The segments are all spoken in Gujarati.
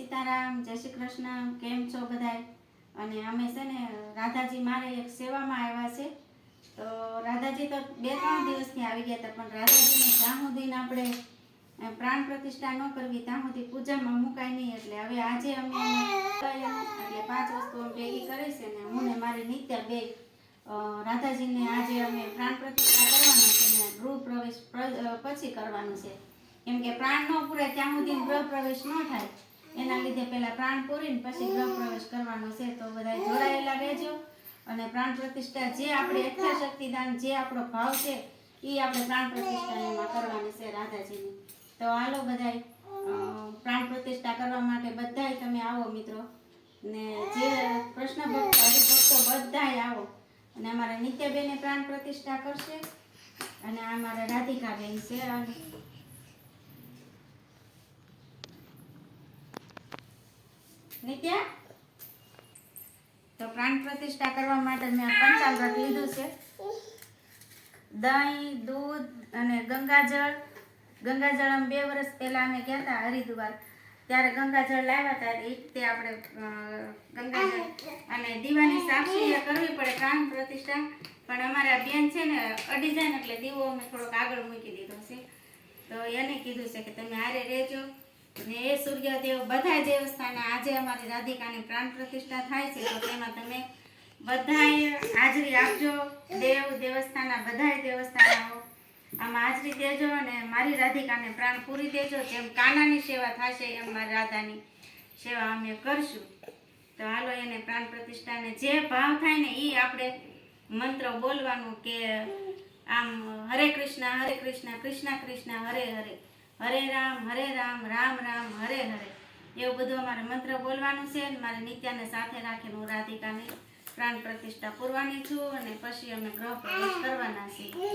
સીતારામ, જય શ્રી કૃષ્ણ, કેમ છો બધાય? અને અમે છે ને, રાધાજી મારે એક સેવામાં આવ્યા છે. તો રાધાજી તો બે ત્રણ દિવસથી આવી ગયા હતા, પણ રાધાજીને જ્યાં સુધી આપણે પ્રાણ પ્રતિષ્ઠા ન કરવી, ત્યાં સુધી પૂજામાં મુકાય નહીં, એટલે હવે આજે અમે એટલે પાંચ વસ્તુ ભેગી કરી છે ને, હું ને મારી નિત્યા બે રાધાજીને આજે અમે પ્રાણ પ્રતિષ્ઠા કરવાના છે ને, ગૃહ પ્રવેશ પછી કરવાનું છે. કેમ કે પ્રાણ ન પૂરે, ત્યાં સુધી ગૃહ પ્રવેશ ન થાય. પહેલા પ્રાણ પૂરીને પછી ગૃહ પ્રવેશ કરવાનો છે તો બધા જોડાયેલા રહેજો. અને પ્રાણ પ્રતિષ્ઠા જે આપણે એકતા શક્તિદાન જે આપણો ભાવ છે એ આપણે પ્રાણ પ્રતિષ્ઠા કરવાની છે રાધાજીની. તો હાલો બધાય પ્રાણ પ્રતિષ્ઠા કરવા માટે બધાય તમે આવો મિત્રો. ને જે કૃષ્ણ ભક્તો હરિભક્તો બધાય આવો. અને અમારા નિત્યબેને પ્રાણ પ્રતિષ્ઠા કરશે. અને અમારા મારા રાધિકાબેન છે. અને નિત્યા તો પ્રાણ પ્રતિષ્ઠા કરવા માટે મેં પંચામૃત લીધું છે. દહીં, દૂધ અને ગંગાજળ. ગંગાજળ અમે બે વર્ષ પહેલા અમે ગયા હતા હરિદ્વાર. ત્યારે ગંગાજળ લાવ્યા હતા એ રીતે આપણે ગંગાજળ અને દીવાની સાક્ષી કરવી પડે પ્રાણ પ્રતિષ્ઠા. પણ અમારા બેન છે ને, અડી જાય એટલે દીવો અમે થોડોક આગળ મૂકી દીધો છે. તો એને કીધું છે કે તમે હારે રહેજો. ને એ સૂર્યદેવ બધા દેવસ્થાન આજે અમારી રાધિકાની પ્રાણ પ્રતિષ્ઠા થાય છે, તો તેમાં તમે બધાએ હાજરી આપજો. દેવ દેવસ્થાનના બધાય દેવસ્થાનો આમાં હાજરી દેજો અને મારી રાધિકાને પ્રાણ પૂરી દેજો. જેમ કાનાની સેવા થશે, એમ મારી રાધાની સેવા અમે કરશું. તો હાલો એને પ્રાણ પ્રતિષ્ઠાને જે ભાવ થાય ને એ આપણે મંત્ર બોલવાનું કે આમ હરે કૃષ્ણ હરે કૃષ્ણ કૃષ્ણ કૃષ્ણ, હરે હરે. હરે રામ હરે રામ રામ રામ, હરે હરે. એવું બધું અમારે મંત્ર બોલવાનું છે મારે નિત્યાને સાથે રાખીને હું રાધિકાની પ્રાણ પ્રતિષ્ઠા પૂરવાની છું અને પછી અમે ગ્રહ પ્રવેશ કરવાના છીએ.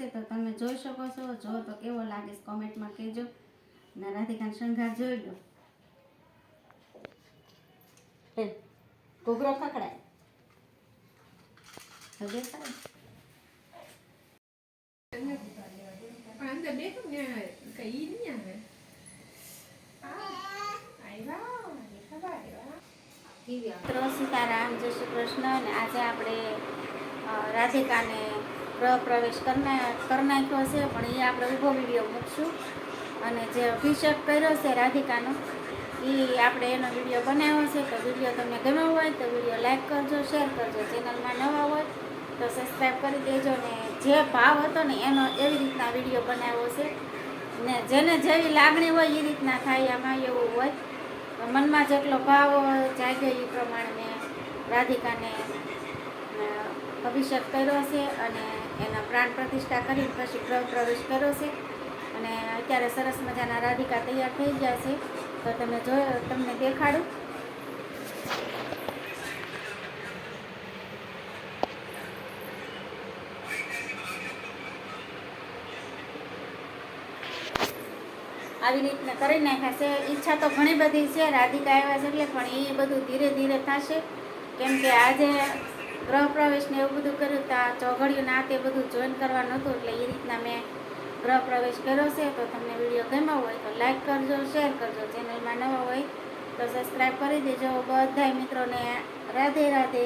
છે તો તમે જોઈ શકો છો જો તો કેવો લાગે કોમેન્ટમાં કહેજો અને રાધિકાનો શણગાર જોઈ લો ઘોઘરો ખખડાય હવે સીતારામ જય શ્રી કૃષ્ણ અને આજે આપણે રાધિકાને ગૃહ પ્રવેશ કરના, કરી નાખ્યો છે, પણ એ આપણે ઊભો વીડિયો મૂકશું. અને જે અભિષેક કર્યો છે રાધિકાનો, એ આપણે એનો વીડિયો બનાવ્યો છે. તો વીડિયો તમને ગમ્યો હોય તો વીડિયો લાઈક કરજો, શેર કરજો. ચેનલમાં નવા હોય તો સબસ્ક્રાઈબ કરી દેજો. ને જે ભાવ હતો ને એનો એવી રીતના વીડિયો બનાવ્યો છે. ને જેને જેવી લાગણી હોય એ રીતના થાય આમાં એવું હોય. મનમાં જેટલો ભાવ જાગ્યો એ પ્રમાણે મેં રાધિકાને અભિષેક કર્યો છે અને એના પ્રાણ પ્રતિષ્ઠા કરીને પછી પ્રવેશ કર્યો છે. અને અત્યારે સરસ મજાના રાધિકા તૈયાર થઈ ગયા છે. તો તમે જો તમને દેખાડું. આવી રીતના કરી નાખ્યા ઈચ્છા તો ઘણી બધી છે. રાધિકા આવ્યા છે એટલે પણ એ બધું ધીરે ધીરે થશે. કેમ કે આજે ગૃહ પ્રવેશને એવું બધું કર્યું તો આ ચોઘડિયું ના તે બધું જોઈન કરવાનું હતું એટલે એ રીતના મેં ગ્રહ પ્રવેશ કર્યો છે. તો તમને વીડિયો ગમ્યો હોય તો લાઈક કરજો શેર કરજો. ચેનલમાં નવા હોય તો સબસ્ક્રાઈબ કરી દેજો. બધાય મિત્રોને રાધે રાધે.